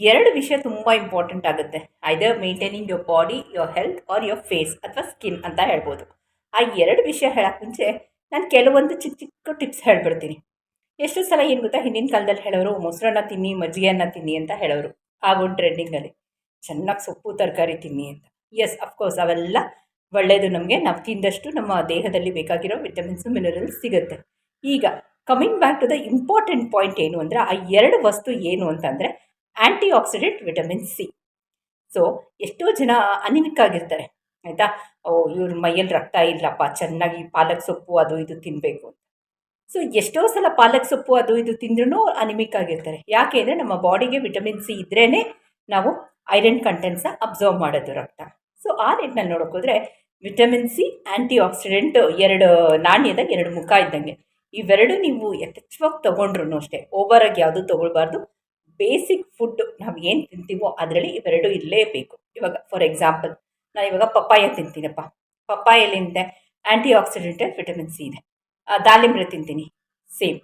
ಎರಡು ವಿಷಯ ತುಂಬ ಇಂಪಾರ್ಟೆಂಟ್ ಆಗುತ್ತೆ. Either maintaining your body your health or your face ಅಥವಾ ಸ್ಕಿನ್ ಅಂತ ಹೇಳ್ಬೋದು. ಆ ಎರಡು ವಿಷಯ ಹೇಳೋಕ್ಕೆ ಮುಂಚೆ ನಾನು ಕೆಲವೊಂದು ಚಿಕ್ಕ ಚಿಕ್ಕ ಟಿಪ್ಸ್ ಹೇಳ್ಬಿಡ್ತೀನಿ. ಎಷ್ಟು ಸಲ ಏನು ಗೊತ್ತಾ? ಹಿಂದಿನ ಕಾಲದಲ್ಲಿ ಹೇಳೋರು, ಮೊಸರನ್ನ ತಿನ್ನಿ, ಮಜ್ಜಿಗೆಯನ್ನ ತಿನ್ನಿ ಅಂತ ಹೇಳೋರು. ಆಗೊಂದು ಟ್ರೆಂಡಿಂಗಲ್ಲಿ ಚೆನ್ನಾಗಿ ಸೊಪ್ಪು, ತರಕಾರಿ ತಿನ್ನಿ ಅಂತ. ಎಸ್ ಅಫ್ಕೋರ್ಸ್ ಅವೆಲ್ಲ ಒಳ್ಳೆಯದು ನಮಗೆ. ನಾವು ತಿಂದಷ್ಟು ನಮ್ಮ ದೇಹದಲ್ಲಿ ಬೇಕಾಗಿರೋ ವಿಟಮಿನ್ಸ್ ಮಿನರಲ್ಸ್ ಸಿಗುತ್ತೆ. ಈಗ coming back to the important point ಏನು ಅಂದರೆ, ಆ ಎರಡು ವಸ್ತು ಏನು ಅಂತಂದರೆ antioxidant vitamin C so ಎಷ್ಟೋ ಜನ ಅನಿಮಿಕ್ ಆಗಿರ್ತಾರೆ ಆಯಿತಾ? ಓ, ಇವ್ರ ಮೈಯಲ್ಲಿ ರಕ್ತ ಇಲ್ಲಪ್ಪ, ಚೆನ್ನಾಗಿ ಪಾಲಕ್ ಸೊಪ್ಪು ಅದು ಇದು ತಿನ್ನಬೇಕು ಸೊ ಎಷ್ಟೋ ಸಲ ಪಾಲಕ್ ಸೊಪ್ಪು ಅದು ಇದು ತಿಂದ್ರೂ ಅನಿಮಿಕ್ ಆಗಿರ್ತಾರೆ ಯಾಕೆ ಅಂದರೆ ನಮ್ಮ ಬಾಡಿಗೆ ವಿಟಮಿನ್ ಸಿ ಇದ್ರೇ ನಾವು ಐರನ್ ಕಂಟೆಂಟ್ಸ್ ಅಬ್ಸರ್ವ್ ಮಾಡೋದು ರಕ್ತ. ಸೊ ಆ ನಿಟ್ಟಿನಲ್ಲಿ ನೋಡೋಕ್ಕೋದ್ರೆ ವಿಟಮಿನ್ ಸಿ ಆ್ಯಂಟಿ ಆಕ್ಸಿಡೆಂಟ್ ಎರಡು ನಾಣ್ಯದ ಎರಡು ಮುಖ ಇದ್ದಂಗೆ. ಇವೆರಡು ನೀವು ಯಥೇಚ್ಛವಾಗಿ ತೊಗೊಂಡ್ರು ಅಷ್ಟೇ. ಓವರಾಗಿ ಯಾವುದು ತೊಗೊಳ್ಬಾರ್ದು ಬೇಸಿಕ್ ಫುಡ್ ನಾವು ಏನು ತಿಂತೀವೋ ಅದರಲ್ಲಿ ಇವೆರಡು ಇರಲೇಬೇಕು ಇವಾಗ ಫಾರ್ ಎಕ್ಸಾಂಪಲ್ ನಾನು ಇವಾಗ ಪಪ್ಪಾಯ ತಿಂತೀನಪ್ಪ. ಪಪ್ಪಾಯಲ್ಲಿಂದ ಆ್ಯಂಟಿ ಆಕ್ಸಿಡೆಂಟ್ ವಿಟಮಿನ್ ಸಿ ಇದೆ ದಾಳಿಂಬ್ರೆ ತಿಂತೀನಿ. ಸೇಮ್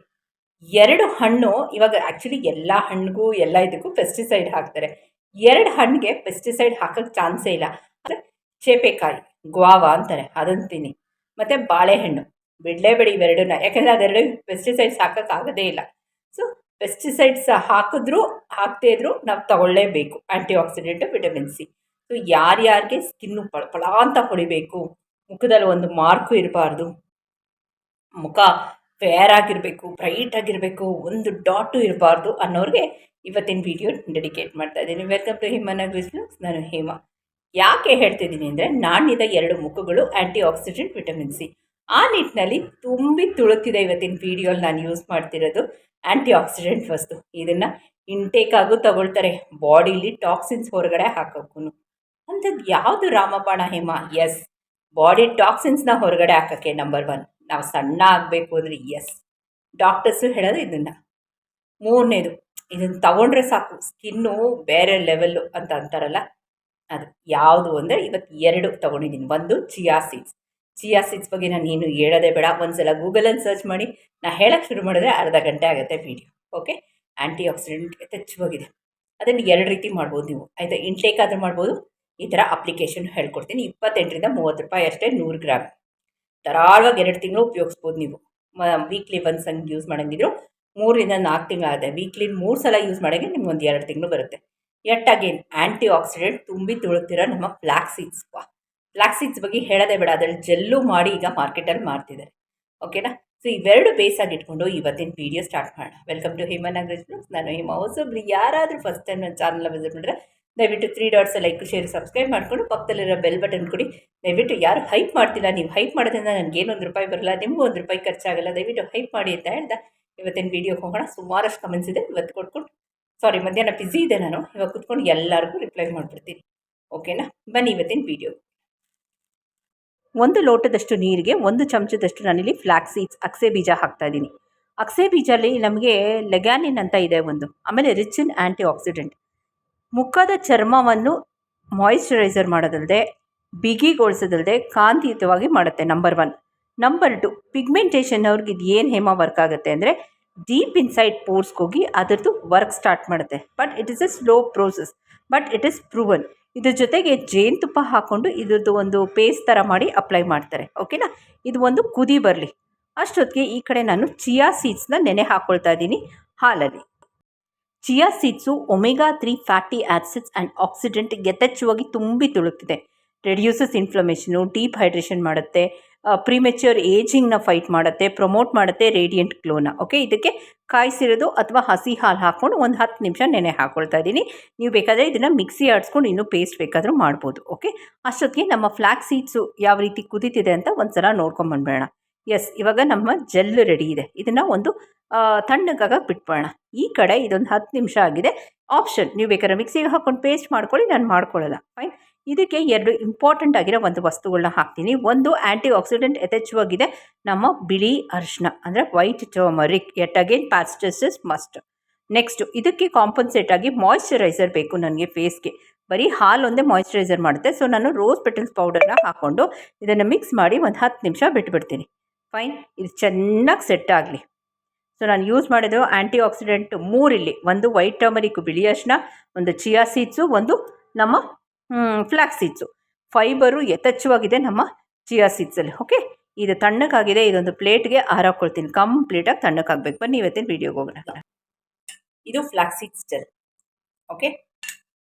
ಎರಡು ಹಣ್ಣು, ಇವಾಗ ಆ್ಯಕ್ಚುಲಿ ಎಲ್ಲ ಹಣ್ಣಿಗೂ ಎಲ್ಲ ಇದಕ್ಕೂ ಪೆಸ್ಟಿಸೈಡ್ ಹಾಕ್ತಾರೆ. ಎರಡು ಹಣ್ಣಿಗೆ ಪೆಸ್ಟಿಸೈಡ್ ಹಾಕೋಕ್ಕೆ ಚಾನ್ಸೇ ಇಲ್ಲ. ಅಂದರೆ ಚೇಪೆಕಾಯಿ, ಗ್ವಾವ ಅಂತಾರೆ ಅದನ್ನು ತಿನ್ನಿ. ಮತ್ತು ಬಾಳೆಹಣ್ಣು, ಬಿಡಲೇಬೇಡಿ ಇವೆರಡನ್ನ. ಯಾಕೆಂದರೆ ಅದೆರಡು ಪೆಸ್ಟಿಸೈಡ್ಸ್ ಹಾಕೋಕ್ಕಾಗೋದೇ ಇಲ್ಲ. ಸೊ ಪೆಸ್ಟಿಸೈಡ್ಸ್ ಹಾಕಿದ್ರೂ, ಹಾಕದೇ ಇದ್ರೂ ನಾವು ತಗೊಳ್ಳೇಬೇಕು. Antioxidant vitamin C so ಯಾರ್ಯಾರಿಗೆ ಸ್ಕಿನ್ನು ಪಳ ಅಂತ ಹೊಡಿಬೇಕು, ಮುಖದಲ್ಲಿ ಒಂದು ಮಾರ್ಕು ಇರಬಾರ್ದು, ಮುಖ ಫೇರ್ ಆಗಿರಬೇಕು ಬ್ರೈಟ್ ಆಗಿರಬೇಕು, ಒಂದು ಡಾಟು ಇರಬಾರ್ದು ಅನ್ನೋರಿಗೆ ಇವತ್ತಿನ ವಿಡಿಯೋ ಡೆಡಿಕೇಟ್ ಮಾಡ್ತಾ ಇದ್ದೀನಿ. ವೆಲ್ಕಮ್ ಟು ಹಿಮನ ಗ್ರಿಸ್ಲುಕ್ಸ್ ನಾನು ಹೇಮ. ಯಾಕೆ ಹೇಳ್ತಿದ್ದೀನಿ ಅಂದರೆ ನಾಣ್ಯದ ಎರಡು ಮುಖಗಳು ಆ್ಯಂಟಿ ಆಕ್ಸಿಡೆಂಟ್ ವಿಟಮಿನ್ ಸಿ ಆ ನಿಟ್ಟಿನಲ್ಲಿ ತುಂಬಿ ತುಳುತ್ತಿದೆ ಇವತ್ತಿನ ವಿಡಿಯೋಲಿ ನಾನು ಯೂಸ್ ಮಾಡ್ತಿರೋದು. ಆ್ಯಂಟಿ ಆಕ್ಸಿಡೆಂಟ್ ವಸ್ತು. ಇದನ್ನು ಇಂಟೇಕ್ ಆಗು ತಗೊಳ್ತಾರೆ. ಬಾಡಿಲಿ ಟಾಕ್ಸಿನ್ಸ್ ಹೊರಗಡೆ ಹಾಕೋಕ್ಕೂ ಅಂಥದ್ದು ಯಾವುದು ರಾಮಬಾಣ ಹೇಮ? ಎಸ್ ಬಾಡಿ ಟಾಕ್ಸಿನ್ಸ್ನ ಹೊರಗಡೆ ಹಾಕೋಕ್ಕೆ ನಂಬರ್ ಒನ್ ನಾವು ಸಣ್ಣ ಆಗಬೇಕು ಅಂದರೆ ಎಸ್ ಡಾಕ್ಟರ್ಸು ಹೇಳೋದು ಇದನ್ನು. ಮೂರನೇದು ಇದನ್ನು ತಗೊಂಡ್ರೆ ಸಾಕು. ಸ್ಕಿನ್ನು ಬೇರೆ ಲೆವೆಲ್ಲು ಅಂತ ಅಂತಾರಲ್ಲ. ಅದು ಯಾವುದು ಅಂದರೆ ಇವತ್ತು ಎರಡು ತಗೊಂಡಿದ್ದೀನಿ ಒಂದು ಚಿಯಾ ಸೀಡ್ಸ್ ಚಿಯಾ ಸೀಡ್ಸ್ ಬಗ್ಗೆ ನಾನು ಏನು ಹೇಳೋದೇ ಬೇಡ. ಒಂದ್ಸಲ ಗೂಗಲಲ್ಲಿ ಸರ್ಚ್ ಮಾಡಿ ನಾನು ಹೇಳೋಕ್ಕೆ ಶುರು ಮಾಡಿದ್ರೆ ಅರ್ಧ ಗಂಟೆ ಆಗುತ್ತೆ ವಿಡಿಯೋ ಓಕೆ ಆ್ಯಂಟಿ ಆಕ್ಸಿಡೆಂಟ್ ಯಥೇಚ್ಛವಾಗಿದೆ ಅದನ್ನು ಎರಡು ರೀತಿ ಮಾಡ್ಬೋದು ನೀವು. ಆಯಿತಾ? ಇಂಟೇಕ್ ಆದರೂ ಮಾಡ್ಬೋದು. ಈ ಥರ ಅಪ್ಲಿಕೇಶನ್ ಹೇಳ್ಕೊಡ್ತೀನಿ. ಇಪ್ಪತ್ತೆಂಟರಿಂದ ಮೂವತ್ತು ರೂಪಾಯಿ ಅಷ್ಟೇ, ನೂರು ಗ್ರಾಮ್. ಧಾರಾಳವಾಗಿ ಎರಡು ತಿಂಗಳು ಉಪಯೋಗಿಸ್ಬೋದು ನೀವು. ವೀಕ್ಲಿ ಒನ್ಸ್ ಹಂಗೆ ಯೂಸ್ ಮಾಡೋಂಗಿದ್ರು, ಮೂರರಿಂದ ನಾಲ್ಕು ತಿಂಗಳಾಗುತ್ತೆ. ವೀಕ್ಲಿ ಮೂರು ಸಲ ಯೂಸ್ ಮಾಡೋಂಗೆ ನಿಮ್ಗೆ ಒಂದು ಎರಡು ತಿಂಗಳು ಬರುತ್ತೆ. ಎಟ್ ಅಗೇನ್ ಆ್ಯಂಟಿ ಆಕ್ಸಿಡೆಂಟ್ ತುಂಬಿ ತುಳುಕ್ತಿರೋ ನಮ್ಮ ಫ್ಲಾಕ್ ಸೀಡ್ಸ್ ಫ್ಲಾಕ್ ಸೀಡ್ಸ್ ಬಗ್ಗೆ ಹೇಳೋದೇ ಬೇಡ, ಅದರಲ್ಲಿ ಜೆಲ್ಲು ಮಾಡಿ ಈಗ ಮಾರ್ಕೆಟಲ್ಲಿ ಮಾಡ್ತಿದ್ದಾರೆ ಓಕೆನಾ ಸೊ ಇವೆರಡು ಬೇಸಾಗಿ ಇಟ್ಕೊಂಡು ಇವತ್ತಿನ ವಿಡಿಯೋ ಸ್ಟಾರ್ಟ್ ಮಾಡೋಣ. ವೆಲ್ಕಮ್ ಟು ಹೇಮನ್ ಅಗ್ರಿಸ್ ನಾನು ಹೇಮಾ ಹೊಸೊಬ್ರು ಯಾರಾದರೂ ಫಸ್ಟ್ ಟೈಮ್ ನನ್ನ ಚಾನಲ್ ವಿಸಿಟ್ ಮಾಡಿದ್ರೆ, ದಯವಿಟ್ಟು three dots like share subscribe ಮಾಡಿಕೊಂಡು ಪಕ್ಕದಲ್ಲಿರೋ ಬೆಲ್ ಬಟನ್ ಕೊಡಿ. ದಯವಿಟ್ಟು ಯಾರು ಹೈಪ್ ಮಾಡ್ತಿಲ್ಲ, ನೀವು ಹೈಪ್ ಮಾಡೋದ್ರಿಂದ ನನಗೇನು ಒಂದು ರೂಪಾಯಿ ಬರಲ್ಲ, ನಿಮಗೂ ಒಂದು ರೂಪಾಯಿ ಖರ್ಚಾಗಲ್ಲ. ದಯವಿಟ್ಟು ಹೈಪ್ ಮಾಡಿ ಅಂತ ಹೇಳ್ದ. ಇವತ್ತಿನ ವೀಡಿಯೋ ಹೋಗೋಣ. ಸುಮಾರಷ್ಟು ಕಮೆಂಟ್ಸ್ ಇದೆ. ಇವತ್ತು ಕೊಟ್ಕೊಂಡು ಸಾರಿ ಮಧ್ಯಾಹ್ನ ಬಿಸಿ ಇದೆ ನಾನು. ಇವಾಗ ಕುತ್ಕೊಂಡು ಎಲ್ಲರಿಗೂ ರಿಪ್ಲೈ ಮಾಡಿಬಿಡ್ತೀನಿ. ಓಕೆನಾ ಬನ್ನಿ ಇವತ್ತಿನ ವೀಡಿಯೋ ಒಂದು ಲೋಟದಷ್ಟು ನೀರಿಗೆ, ಒಂದು ಚಮಚದಷ್ಟು ನಾನಿಲ್ಲಿ ಫ್ಲ್ಯಾಕ್ ಸೀಡ್ಸ್ ಅಕ್ಸೆ ಬೀಜ ಹಾಕ್ತಾ ಇದ್ದೀನಿ. ಅಕ್ಸೆ ಬೀಜಲ್ಲಿ ನಮಗೆ ಲೆಗ್ಯಾನಿನ್ ಅಂತ ಇದೆ ಒಂದು, ಆಮೇಲೆ ರಿಚ್ ಇನ್ ಆ್ಯಂಟಿ ಆಕ್ಸಿಡೆಂಟ್ ಮುಖದ ಚರ್ಮವನ್ನು ಮಾಯಿಶ್ಚರೈಸರ್ ಮಾಡೋದಲ್ಲದೆ ಬಿಗಿಗೊಳಿಸೋದಲ್ಲದೆ ಕಾಂತಿಯುತವಾಗಿ ಮಾಡುತ್ತೆ number one number two pigmentation ಅವ್ರಿಗೆ ಇದು ಏನು ಹೇಮ ವರ್ಕ್ ಆಗುತ್ತೆ ಅಂದರೆ ಡೀಪ್ ಇನ್ಸೈಡ್ ಪೋರ್ಸ್ಗೋಗಿ ಅದರದ್ದು ವರ್ಕ್ ಸ್ಟಾರ್ಟ್ ಮಾಡುತ್ತೆ. But it is a slow process but it is proven ಇದ್ರ ಜೊತೆಗೆ ಜೇನುತುಪ್ಪ ಹಾಕ್ಕೊಂಡು ಇದ್ರದ್ದು ಒಂದು ಪೇಸ್ಟ್ ಥರ ಮಾಡಿ ಅಪ್ಲೈ ಮಾಡ್ತಾರೆ ಓಕೆನಾ ಇದು ಒಂದು ಕುದಿ ಬರಲಿ. ಅಷ್ಟೊತ್ತಿಗೆ ಈ ಕಡೆ ನಾನು ಚಿಯಾ ಸೀಡ್ಸ್ನ ನೆನೆ ಹಾಕ್ಕೊಳ್ತಾ ಇದ್ದೀನಿ, ಹಾಲಲ್ಲಿ. Chia seeds omega three fatty acids antioxidant ಯಥೇಚ್ಛವಾಗಿ ತುಂಬಿ ತುಳುಕ್ತಿದೆ. ರೆಡ್ಯೂಸಸ್ ಇನ್ಫ್ಲಮೇಷನು ಡೀಪ್ ಹೈಡ್ರೇಷನ್ ಮಾಡುತ್ತೆ. ಪ್ರಿಮೆಚ್ಯೂರ್ ಏಜಿಂಗ್ನ ಫೈಟ್ ಮಾಡುತ್ತೆ ಪ್ರಮೋಟ್ ಮಾಡುತ್ತೆ ರೇಡಿಯಂಟ್ ಗ್ಲೋನ ಓಕೆ ಇದಕ್ಕೆ ಕಾಯಿಸಿರೋದು ಅಥವಾ ಹಸಿ ಹಾಲು ಹಾಕ್ಕೊಂಡು ಒಂದು ಹತ್ತು ನಿಮಿಷ ನೆನೆ ಹಾಕೊಳ್ತಾ ಇದ್ದೀನಿ. ನೀವು ಬೇಕಾದರೆ ಇದನ್ನು ಮಿಕ್ಸಿ ಆಡಿಸ್ಕೊಂಡು ಇನ್ನೂ ಪೇಸ್ಟ್ ಬೇಕಾದರೂ ಮಾಡ್ಬೋದು. ಓಕೆ ಅಷ್ಟೊತ್ತಿಗೆ ನಮ್ಮ ಫ್ಲ್ಯಾಕ್ ಸೀಡ್ಸು ಯಾವ ರೀತಿ ಕುದೀತಿದೆ ಅಂತ ಒಂದು ಸಲ ನೋಡ್ಕೊಂಬಂದ್ಬೇಡ ಎಸ್ ಇವಾಗ ನಮ್ಮ ಜೆಲ್ ರೆಡಿ ಇದೆ. ಇದನ್ನು ಒಂದು ತಣ್ಣಗಾಗ ಬಿಟ್ಬೋಣ ಈ ಕಡೆ ಇದೊಂದು ಹತ್ತು ನಿಮಿಷ ಆಗಿದೆ. ಆಪ್ಷನ್ ನೀವು ಬೇಕಾದ್ರೆ ಮಿಕ್ಸಿಗೆ ಹಾಕ್ಕೊಂಡು ಪೇಸ್ಟ್ ಮಾಡ್ಕೊಳ್ಳಿ, ನಾನು ಮಾಡ್ಕೊಳ್ಳಲ್ಲ. ಫೈನ್ ಇದಕ್ಕೆ ಎರಡು ಇಂಪಾರ್ಟೆಂಟ್ ಆಗಿರೋ ಒಂದು ವಸ್ತುಗಳನ್ನ ಹಾಕ್ತೀನಿ. ಒಂದು ಆ್ಯಂಟಿ ಆಕ್ಸಿಡೆಂಟ್ ಯಥೇಚ್ಛವಾಗಿದೆ. ನಮ್ಮ ಬಿಳಿ ಅರಿಶಿನ ಅಂದರೆ ವೈಟ್ ಟರ್ಮರಿಕ್ ಎಟ್ ಅಗೇನ್ ಪ್ಯಾಸ್ಟಸಸ್ ಮಸ್ಟ್ ನೆಕ್ಸ್ಟು ಇದಕ್ಕೆ ಕಾಂಪನ್ಸೇಟ್ ಆಗಿ ಮಾಯಿಶ್ಚರೈಸರ್ ಬೇಕು ನನಗೆ ಫೇಸ್ಗೆ ಬರೀ ಹಾಲು ಒಂದೇ ಮಾಯ್ಶ್ಚರೈಸರ್ ಮಾಡುತ್ತೆ. ಸೊ ನಾನು ರೋಸ್ ಪೆಟಲ್ಸ್ ಪೌಡರ್ನ ಹಾಕ್ಕೊಂಡು ಇದನ್ನು ಮಿಕ್ಸ್ ಮಾಡಿ ಒಂದು ಹತ್ತು ನಿಮಿಷ ಬಿಟ್ಬಿಡ್ತೀನಿ. ಫೈನ್ ಇದು ಚೆನ್ನಾಗಿ ಸೆಟ್ ಆಗಲಿ. ಸೊ ನಾನು ಯೂಸ್ ಮಾಡಿದ್ದು ಆ್ಯಂಟಿ ಆಕ್ಸಿಡೆಂಟ್ ಮೂರಿಲ್ಲಿ. ಒಂದು ವೈಟ್ ಟರ್ಮರಿಕ್ ಬಿಳಿ ಅರಿಶಿನ ಒಂದು ಚಿಯಾ ಸೀಡ್ಸು ಒಂದು ನಮ್ಮ ಫ್ಲ್ಯಾಕ್ಸ್ ಸೀಡ್ಸು ಫೈಬರು ಯಥೇಚ್ಛವಾಗಿದೆ ನಮ್ಮ ಚಿಯಾ ಸೀಡ್ಸಲ್ಲಿ ಓಕೆ ಇದು ತಣ್ಣಗಾಗಿದೆ, ಇದೊಂದು ಪ್ಲೇಟ್ಗೆ ಹಾರಾಕೊಳ್ತೀನಿ ಕಂಪ್ಲೀಟಾಗಿ ತಣ್ಣಕ್ಕಾಗಬೇಕು ಬನ್ನಿ ಇವತ್ತಿನ ವೀಡಿಯೋಗೆ ಹೋಗೋಣ. ಇದು ಫ್ಲ್ಯಾಕ್ಸ್ ಸೀಡ್ಸ್ ಜೆಲ್ ಓಕೆ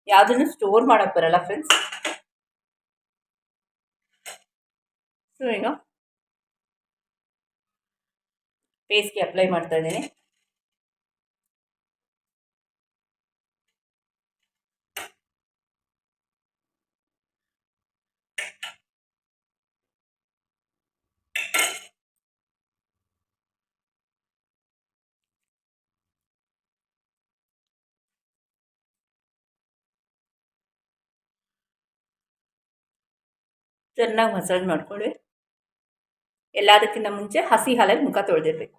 ಯಾವುದನ್ನು ಸ್ಟೋರ್ ಮಾಡೋಕ್ಕೆ ಬರಲ್ಲ ಫ್ರೆಂಡ್ಸ್ ಸೊ ಈಗ ಫೇಸ್ಗೆ ಅಪ್ಲೈ ಮಾಡ್ತಾ ಇದ್ದೀನಿ. ಚೆನ್ನಾಗಿ ಮಸಾಜ್ ಮಾಡ್ಕೊಳ್ಳಿ. ಎಲ್ಲದಕ್ಕಿಂತ ಮುಂಚೆ ಹಸಿ ಹಾಲಲ್ಲಿ ಮುಖ ತೊಳೆದಿರಬೇಕು.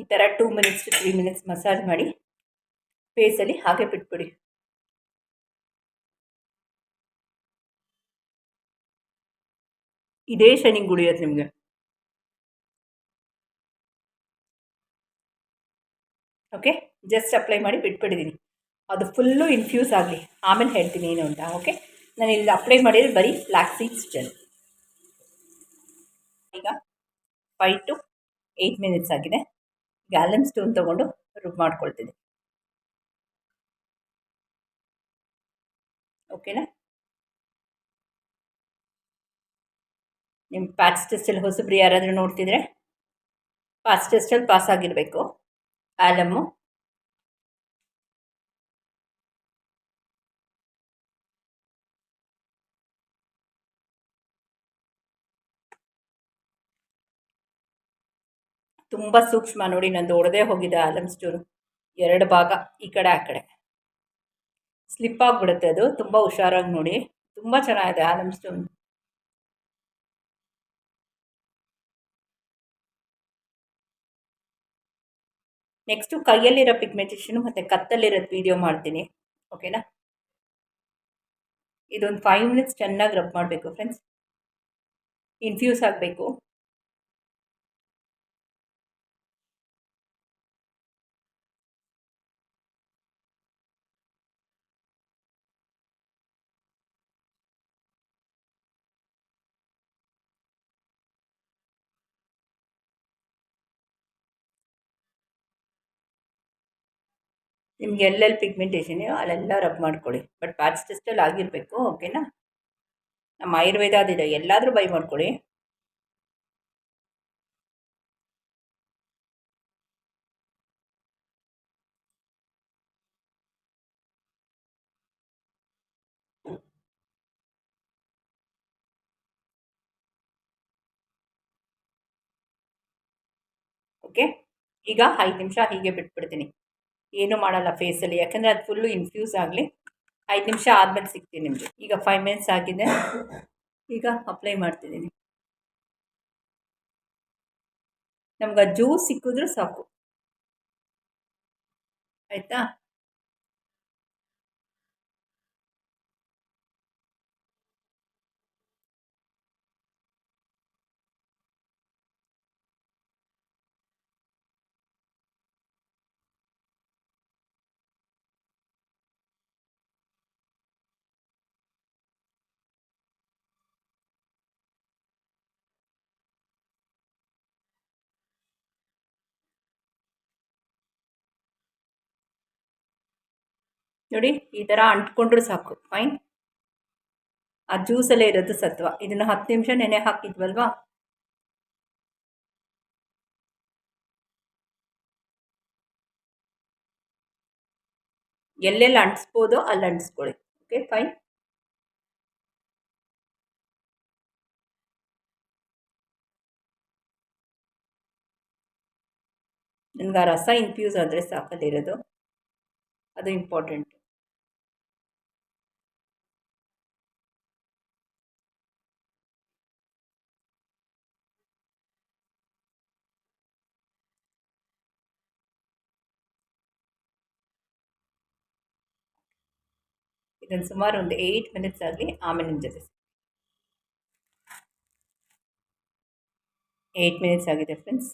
ಈ ಥರ two minutes to three minutes massage ಮಾಡಿ ಫೇಸಲ್ಲಿ ಹಾಗೆ ಬಿಟ್ಬಿಡಿ. ಇದೇ ಶೈನಿಂಗ್ ಉಳಿಯೋದು ನಿಮಗೆ. ಓಕೆ ಜಸ್ಟ್ ಅಪ್ಲೈ ಮಾಡಿ ಬಿಟ್ಬಿಟ್ಟಿದ್ದೀನಿ ಅದು ಫುಲ್ಲು ಇನ್ಫ್ಯೂಸ್ ಆಗಲಿ. ಆಮೇಲೆ ಹೇಳ್ತೀನಿ ಏನು ಅಂತ ಓಕೆ ನಾನು ಇಲ್ಲಿ ಅಪ್ಲೈ ಮಾಡಿದ್ರೆ ಬರೀ ಬ್ಲ್ಯಾಕ್ ಜೆಲ್ ಈಗ ಫೈವ್ ಟು ಏಯ್ಟ್ ಮಿನಿಟ್ಸ್ ಆಗಿದೆ. ಗ್ಯಾಲಮ್ ಸ್ಟೋನ್ ತೊಗೊಂಡು ರುಬ್ ಮಾಡ್ಕೊಳ್ತೀನಿ ಓಕೆನಾ ನಿಮ್ಮ ಪ್ಯಾಚ್ ಟೆಸ್ಟಲ್ಲಿ ಹೊಸಬ್ರು ಯಾರಾದರೂ ನೋಡ್ತಿದ್ರೆ ಪಾಸ್ ಟೆಸ್ಟಲ್ಲಿ ಪಾಸ್ ಆಗಿರಬೇಕು. ಆಲಮ್ಮು ತುಂಬ ಸೂಕ್ಷ್ಮ ನೋಡಿ ನಂದು ಒಡೆದೇ ಹೋಗಿದೆ ಆಲಮ್ ಸ್ಟೋರ್ ಎರಡು ಭಾಗ, ಈ ಕಡೆ, ಆ ಕಡೆ. ಸ್ಲಿಪ್ ಆಗಿಬಿಡುತ್ತೆ ಅದು, ತುಂಬ ಹುಷಾರಾಗಿ ನೋಡಿ. ತುಂಬ ಚೆನ್ನಾಗಿದೆ ಆಲಮ್ ಸ್ಟೋನ್ ನೆಕ್ಸ್ಟು ಕೈಯಲ್ಲಿರೋ ಪಿಗ್ಮೆಂಟೇಷನು ಮತ್ತು ಕತ್ತಲ್ಲಿರೋದು ವೀಡಿಯೋ ಮಾಡ್ತೀನಿ. ಓಕೆನಾ ಇದೊಂದು ಫೈವ್ ಮಿನಿಟ್ಸ್ ಚೆನ್ನಾಗಿ ರಬ್ ಮಾಡಬೇಕು ಫ್ರೆಂಡ್ಸ್ ಇನ್ಫ್ಯೂಸ್ ಆಗಬೇಕು. ನಿಮ್ಗೆ ಎಲ್ಲೆಲ್ಲಿ ಪಿಗ್ಮೆಂಟೇಷನ್ ಅಲ್ಲೆಲ್ಲ ರಬ್ ಮಾಡ್ಕೊಳ್ಳಿ. ಬಟ್ ಪ್ಯಾಚ್ ಟೆಸ್ಟಲ್ಲಿ ಆಗಿರಬೇಕು ಓಕೆನಾ ನಮ್ಮ ಆಯುರ್ವೇದ ಅದಿದೆ ಎಲ್ಲಾದರೂ ಬೈ ಮಾಡ್ಕೊಳ್ಳಿ. ಓಕೆ ಈಗ ಐದು ನಿಮಿಷ ಹೀಗೆ ಬಿಟ್ಬಿಡ್ತೀನಿ. ಏನೂ ಮಾಡಲ್ಲ ಫೇಸಲ್ಲಿ ಯಾಕಂದರೆ ಅದು ಫುಲ್ಲು ಇನ್ಫ್ಯೂಸ್ ಆಗಲಿ. ಐದು ನಿಮಿಷ ಆದಮೇಲೆ ಸಿಗ್ತೀನಿ ನಿಮಗೆ. ಈಗ ಫೈವ್ ಮಿನಿಟ್ಸ್ ಆಗಿದೆ. ಈಗ ಅಪ್ಲೈ ಮಾಡ್ತಿದ್ದೀನಿ. ನಮ್ಗೆ ಆ ಜ್ಯೂಸ್ ಸಿಕ್ಕಿದ್ರೂ ಸಾಕು. ಆಯಿತಾ? ನೋಡಿ, ಈ ಥರ ಅಂಟ್ಕೊಂಡ್ರೂ ಸಾಕು. ಫೈನ್ ಆ ಜ್ಯೂಸಲ್ಲೇ ಇರೋದು ಸತ್ವ. ಇದನ್ನು ಹತ್ತು ನಿಮಿಷ ನೆನೆ ಹಾಕಿದ್ವಲ್ವಾ? ಎಲ್ಲೆಲ್ಲಿ ಅಂಟಿಸ್ಬೋದು ಅಲ್ಲಿ ಅಂಟಿಸ್ಕೊಳ್ಳಿ. ಓಕೆ ಫೈನ್ ನನಗೆ ಆ ರಸ ಇನ್ಫ್ಯೂಸ್ ಆದರೆ ಸಾಕಲ್ಲಿರೋದು ಅದು ಇಂಪಾರ್ಟೆಂಟ್ ಇದನ್ನು ಸುಮಾರು ಒಂದು ಏಯ್ಟ್ ಮಿನಿಟ್ಸ್ ಆಗಲಿ ಆಮೇಲೆ ನಿಮ್ಮ ಜೊತೆ ಏಯ್ಟ್ ಮಿನಿಟ್ಸ್ ಆಗಿದೆ ಫ್ರೆಂಡ್ಸ್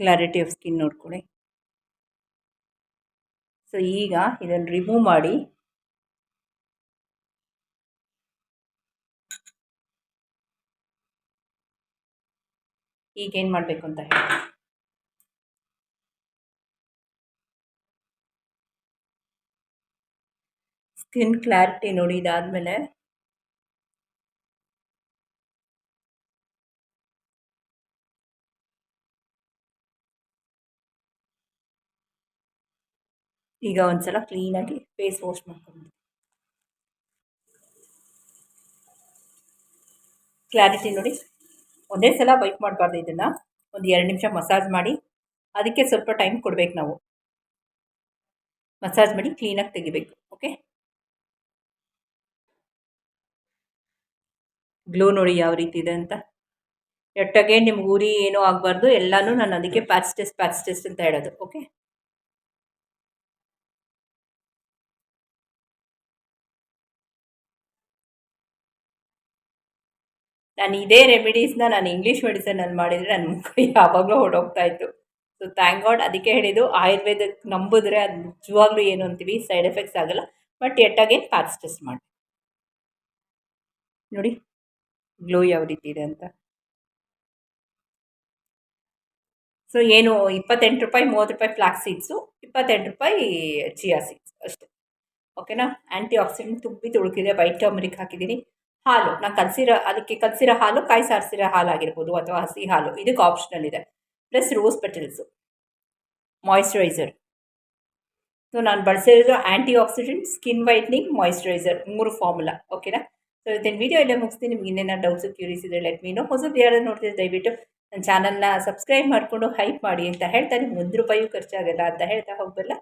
ಕ್ಲಾರಿಟಿ ಆಫ್ ಸ್ಕಿನ್ ನೋಡ್ಕೊಳ್ಳಿ. ಸೊ ಈಗ ಇದನ್ನು ರಿಮೂವ್ ಮಾಡಿ. ಈಗೇನು ಮಾಡಬೇಕು ಅಂತ ಹೇಳಿ. ಸ್ಕಿನ್ ಕ್ಲಾರಿಟಿ ನೋಡಿ ಇದಾದಮೇಲೆ. ಈಗ ಒಂದ್ಸಲ ಕ್ಲೀನಾಗಿ ಫೇಸ್ ವಾಶ್ ಮಾಡ್ಕೊಂಡು ಕ್ಲಾರಿಟಿ ನೋಡಿ, ಒಂದೇ ಸಲ ವೈಪ್ ಮಾಡಬಾರ್ದು ಇದನ್ನು. ಒಂದು ಎರಡು ನಿಮಿಷ ಮಸಾಜ್ ಮಾಡಿ, ಅದಕ್ಕೆ ಸ್ವಲ್ಪ ಟೈಮ್ ಕೊಡಬೇಕು ನಾವು. ಮಸಾಜ್ ಮಾಡಿ ಕ್ಲೀನಾಗಿ ತೆಗಿಬೇಕು ಓಕೆ ಗ್ಲೋ ನೋಡಿ ಯಾವ ರೀತಿ ಇದೆ ಅಂತ. ಎಟ್ಟಾಗೆ ನಿಮ್ಗೆ ಉರಿ ಏನೂ ಆಗಬಾರ್ದು, ಎಲ್ಲನೂ ನಾನು ಅದಕ್ಕೆ ಪ್ಯಾಚ್ ಟೆಸ್ಟ್ ಅಂತ ಹೇಳೋದು ಓಕೆ ನಾನು ಇದೇ ರೆಮಿಡೀಸ್ನ ನಾನು ಇಂಗ್ಲೀಷ್ ಮೆಡಿಸನಲ್ಲಿ ಮಾಡಿದರೆ ನನ್ನ ಮುಖ ಯಾವಾಗಲೂ ಹೊಡೋಗ್ತಾ ಇತ್ತು. ಸೊ ಥ್ಯಾಂಕ್ ಗಾಡ್ ಅದಕ್ಕೆ ಹೇಳಿದ್ದು ಆಯುರ್ವೇದಕ್ಕೆ ನಂಬಿದ್ರೆ ಅದು ನಿಜವಾಗ್ಲೂ ಏನು ಅಂತೀವಿ ಸೈಡ್ ಎಫೆಕ್ಟ್ಸ್ ಆಗಲ್ಲ ಬಟ್ ಎಟ್ ಅಗೇನ್ ಪ್ಯಾಚ್ ಮಾಡಿ ನೋಡಿ. ಗ್ಲೋ ಯಾವ ರೀತಿ ಇದೆ ಅಂತ. ಸೊ ಏನು ಇಪ್ಪತ್ತೆಂಟು ರೂಪಾಯಿ, ಮೂವತ್ತು ರೂಪಾಯಿ ಫ್ಲಾಕ್ ಸೀಡ್ಸು, ಇಪ್ಪತ್ತೆಂಟು ರೂಪಾಯಿ ಚಿಯಾ ಸೀಡ್ಸ್ ಅಷ್ಟೇ. ಓಕೆನಾ ಆ್ಯಂಟಿ ಆಕ್ಸಿಡೆಂಟ್ ತುಂಬಿ ತುಳುಕಿದೆ ವೈಟ್ ಟರ್ಮರಿಕ್ ಹಾಕಿದ್ದೀನಿ. ಹಾಲು, ನಾನು ಕಲಸಿರೋ, ಅದಕ್ಕೆ ಕಲಸಿರೋ ಹಾಲು, ಕಾಯಿ ಸಾರಿಸಿರೋ ಹಾಲು ಅಥವಾ ಹಸಿ ಹಾಲು, ಇದಕ್ಕೆ ಆಪ್ಷನಲ್ ಇದೆ. Plus rose petals moisturiser so ನಾನು ಬಳಸಿರೋದು antioxidant skin whitening moisturiser ಮೂರು ಫಾರ್ಮುಲಾ ಓಕೆನಾ ಸೊ ಇದನ್ನು ವೀಡಿಯೋ ಎಲ್ಲ ಮುಗಿಸ್ತೀನಿ. ನಿಮ್ಗೆ ಇನ್ನೇನೋ ಡೌಟ್ಸು ಕ್ಯೂರಿಯಸ್ ಇದ್ರೆ ಲೆಟ್ ಮೀನು ಹೊಸದು ಯಾರು ನೋಡ್ತಿದ್ರೆ ದಯವಿಟ್ಟು ನನ್ನ ಚಾನಲ್ನ ಸಬ್ಸ್ಕ್ರೈಬ್ ಮಾಡಿಕೊಂಡು ಹೈಪ್ ಮಾಡಿ ಅಂತ ಹೇಳ್ತಾ, ನಿಮ್ಗೆ ಒಂದು ರೂಪಾಯಿಯೂ ಖರ್ಚಾಗಲ್ಲ ಅಂತ ಹೇಳ್ತಾ ಹೋಗಬಲ್ಲ